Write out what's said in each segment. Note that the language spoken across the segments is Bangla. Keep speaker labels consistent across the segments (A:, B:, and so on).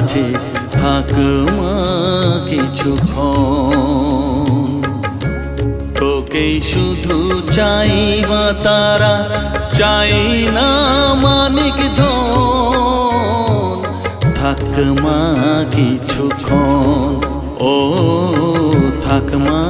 A: কাছে থাক মা কিছুক্ষণ তোকেই শুধু চাই মা তারা, চাই না মানিক ধন। থাক মা কিছুক্ষণ ও থাক মা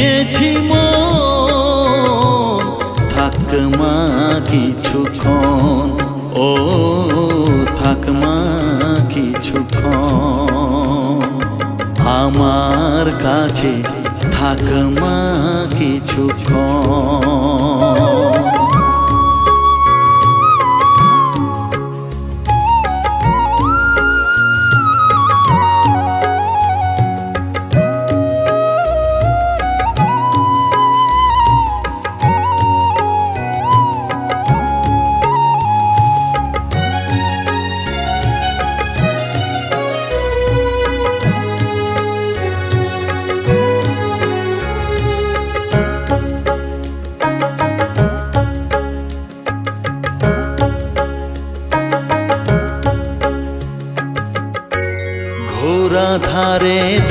A: দিয়েছি মন। থাক মা কিছুক্ষণ। ও থাকমা কিছুক্ষণ। আমার কাছে থাকমা কিছুক্ষণ।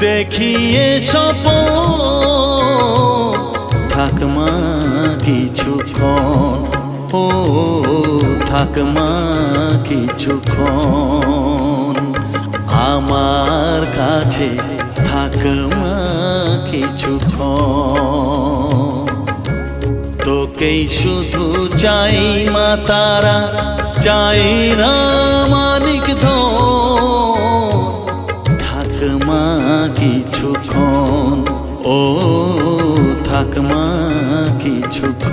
A: দেখিয়ে সপ থাক মা কিছুক্ষণ ও, থাক মা কিছুক্ষণ আমার কাছে থাক মা কিছুক্ষণ তোকেই শুধু চাই মা তারা, চাই না